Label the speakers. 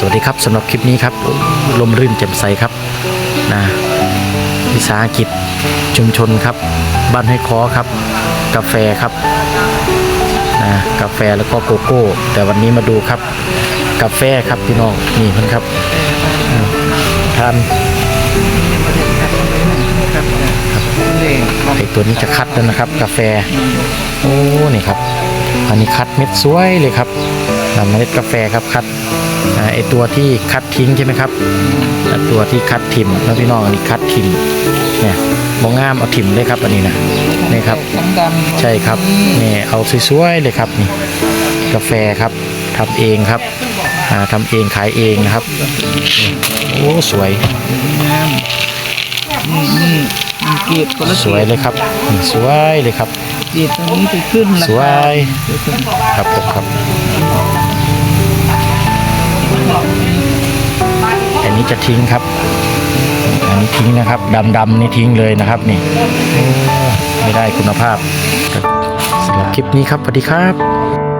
Speaker 1: สวัสดีครับสำหรับคลิปนี้ครับลมรื่นแจ่มใสครับนะวิสาหกิจชุมชนครับ บ้านให้คอครับ กาแฟครับนะกาแฟแล้วก็โกโก้ แต่วันนี้มาดูครับ กาแฟครับพี่น้องนี่เพิ่อนครับทานไอตัวนี้จะคัดแล้วนะครับ กาแฟโอ้นี่ครับ อันนี้คัดเม็ดสวยเลยครับ เมล็ดกาแฟครับคัดอ่าไอตัวที่คัดทิ้งใช่ไหมครับอ่าตัวที่คัดทิมแล้วพี่น้องอันนี้คัดทิมเนี่ยมองงามเอาทิมเลยครับอันนี้นะนี่ครับ
Speaker 2: ทั้งดำ
Speaker 1: ใช่ครับนี่เอาสวยๆเลยครับนี่กาแฟครับทำเองครับอ่าทำเองขายเองนะครับนี่โอ้สวย
Speaker 2: งามนี่นี่มีเกล็ดคนละ
Speaker 1: สวยเลยครับนี่สวยเลยครับ
Speaker 2: เกล็ดตรงนี้จะขึ้นรา
Speaker 1: สว
Speaker 2: คายเดี๋ยวก่อน
Speaker 1: ครับผมครับ จะทิ้งครับ อันนี้ทิ้งนะครับดำๆนี่ทิ้งเลยนะครับนี่ไม่ได้คุณภาพสำหรับคลิปนี้ครับสวัสดีครับ